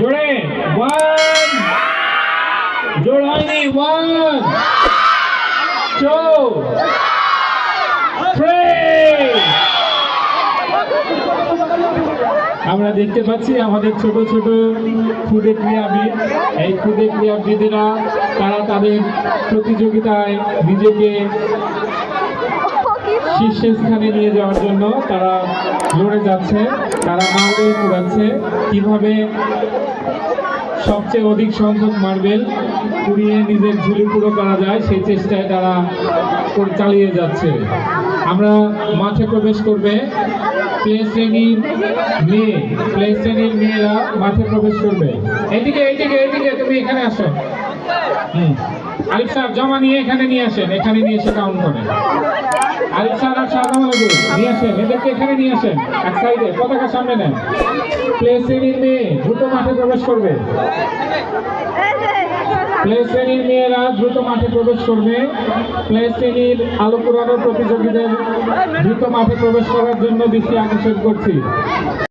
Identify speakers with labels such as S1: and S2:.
S1: জোরে ওয়ান জোড়াইনি one two three আমরা দেখতে পাচ্ছি আমাদের ছোট ছোট ক্ষুদে ক্রীড়াবিদ এই ক্ষুদে ক্রীড়াবিদেরা তারা তাদের প্রতিযোগিতায় নিজেকে শীর্ষস্থানে নিয়ে যাওয়ার জন্য তারা লড়ে যাচ্ছে। তারা মার্বেল কুড়াচ্ছে কীভাবে সবচেয়ে অধিক সংখ্যক মার্বেল কুড়িয়ে নিজের ঝুলি পুরো করা যায়, সেই চেষ্টায় তারা চালিয়ে যাচ্ছে। আমরা মাঠে প্রবেশ করবে। প্লে শ্রেণির মেয়ে, প্লে শ্রেণির মেয়েরা মাঠে প্রবেশ করবে। এইদিকে এইদিকে এইদিকে, তুমি এখানে আসো। হুম। আলিফ সাহেব, জমা নিয়ে এখানে নিয়ে আসেন। এখানে নিয়ে এসে কাউন্ট করেন। আলিফ স্যার আর সাদা নিয়ে নিয়ে এক সাইডে সামনে মেয়ে দ্রুত মাঠে প্রবেশ করবে। প্লে শ্রেণির মেয়েরা দ্রুত মাঠে প্রবেশ করবে। শ্রেণির আলো পুরানো প্রতিযোগীদের দ্রুত মাঠে প্রবেশ করার জন্য বেশি আকর্ষণ করছি।